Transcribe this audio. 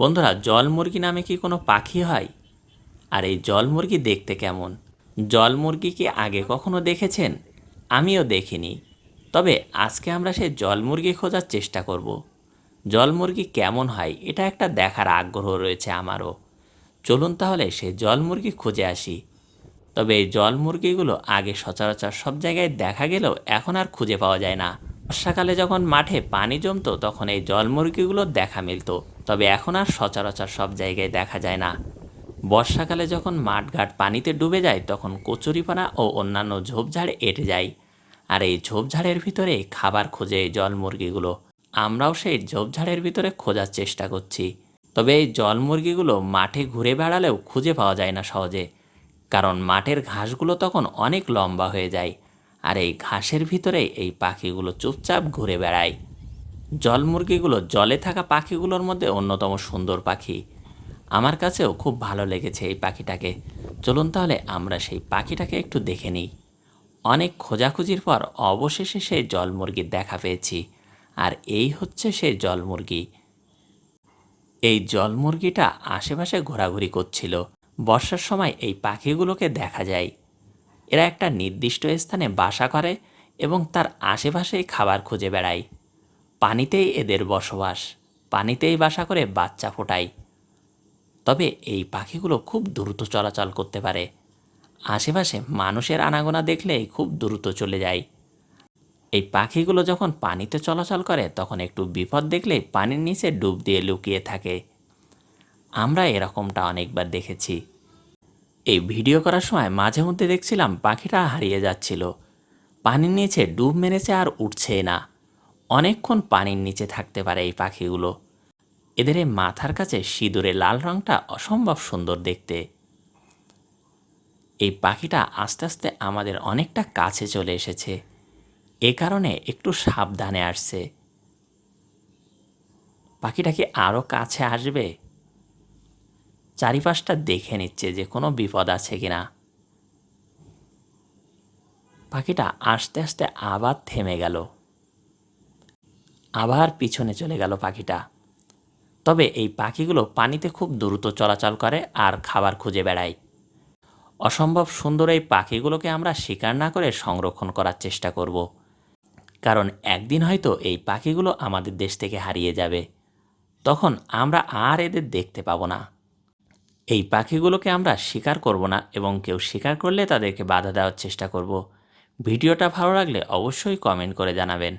বন্ধুরা, জল মুরগি নামে কি কোনো পাখি হয়? আর এই জল মুরগি দেখতে কেমন? জল মুরগি কি আগে কখনো দেখেছেন? আমিও দেখিনি। তবে আজকে আমরা সেই জল মুরগি খোঁজার চেষ্টা করব। জল মুরগি কেমন হয়, এটা একটা দেখার আগ্রহ রয়েছে আমারও। চলুন তাহলে সেই জল মুরগি খুঁজে আসি। তবে এই জল মুরগিগুলো আগে সচরাচর সব জায়গায় দেখা গেলেও এখন আর খুঁজে পাওয়া যায় না। বর্ষাকালে যখন মাঠে পানি জমতো, তখন এই জল মুরগিগুলোর দেখা মিলতো। তবে এখন আর সচরাচর সব জায়গায় দেখা যায় না। বর্ষাকালে যখন মাঠঘাট পানিতে ডুবে যায়, তখন কচুরিপানা ও অন্যান্য ঝোপঝাড় এঁটে যায়। আর এই ঝোপঝাড়ের ভিতরে খাবার খোঁজে এই জল মুরগিগুলো আমরাও সেই ঝোপঝাড়ের ভিতরে খোঁজার চেষ্টা করছি। তবে এই জল মুরগিগুলো মাঠে ঘুরে বেড়ালেও খুঁজে পাওয়া যায় না সহজে। কারণ মাঠের ঘাসগুলো তখন অনেক লম্বা হয়ে যায়। আর এই ঘাসের ভিতরে এই পাখিগুলো চুপচাপ ঘুরে বেড়ায়। জলমুরগিগুলো জলে থাকা পাখিগুলোর মধ্যে অন্যতম সুন্দর পাখি। আমার কাছেও খুব ভালো লেগেছে এই পাখিটাকে। চলুন তাহলে আমরা সেই পাখিটাকে একটু দেখে নিই। অনেক খোঁজাখুঁজির পর অবশেষে সেই জল মুরগির দেখা পেয়েছি। আর এই হচ্ছে সেই জলমুরগি এই জলমুরগিটা আশেপাশে ঘোরাঘুরি করছিল। বর্ষার সময় এই পাখিগুলোকে দেখা যায়। এরা একটা নির্দিষ্ট স্থানে বাসা করে এবং তার আশেপাশেই খাবার খুঁজে বেড়ায়। পানিতেই এদের বসবাস, পানিতেই বাসা করে বাচ্চা ফোটায়। তবে এই পাখিগুলো খুব দ্রুত চলাচল করতে পারে। আশেপাশে মানুষের আনাগোনা দেখলেই খুব দ্রুত চলে যায়। এই পাখিগুলো যখন পানিতে চলাচল করে, তখন একটু বিপদ দেখলেই পানির নিচে ডুব দিয়ে লুকিয়ে থাকে। আমরা এরকমটা অনেকবার দেখেছি। এই ভিডিও করার সময় মাঝে মধ্যে দেখছিলাম পাখিটা হারিয়ে যাচ্ছিল। পানির নিচে ডুব মেরেছে আর উঠছে না। অনেকক্ষণ পানির নিচে থাকতে পারে এই পাখিগুলো। এদের এই মাথার কাছে সিঁদুরে লাল রঙটা অসম্ভব সুন্দর দেখতে। এই পাখিটা আস্তে আস্তে আমাদের অনেকটা কাছে চলে এসেছে। এ কারণে একটু সাবধানে আসছে। পাখিটা কি আরও কাছে আসবে? চারিপাশটা দেখে নিচ্ছে যে কোনো বিপদ আছে কি না পাখিটা আস্তে আস্তে আবার থেমে গেল। আবার পিছনে চলে গেল পাখিটা। তবে এই পাখিগুলো পানিতে খুব দ্রুত চলাচল করে আর খাবার খুঁজে বেড়ায়। অসম্ভব সুন্দর এই পাখিগুলোকে আমরা শিকার না করে সংরক্ষণ করার চেষ্টা করব। কারণ একদিন হয়তো এই পাখিগুলো আমাদের দেশ থেকে হারিয়ে যাবে। তখন আমরা আর এদের দেখতে পাবো না। এই পাখিগুলোকে আমরা শিকার করব না এবং কেউ শিকার করলে তাদেরকে বাধা দেওয়ার চেষ্টা করব। ভিডিওটা ভালো লাগলে অবশ্যই কমেন্ট করে জানাবেন।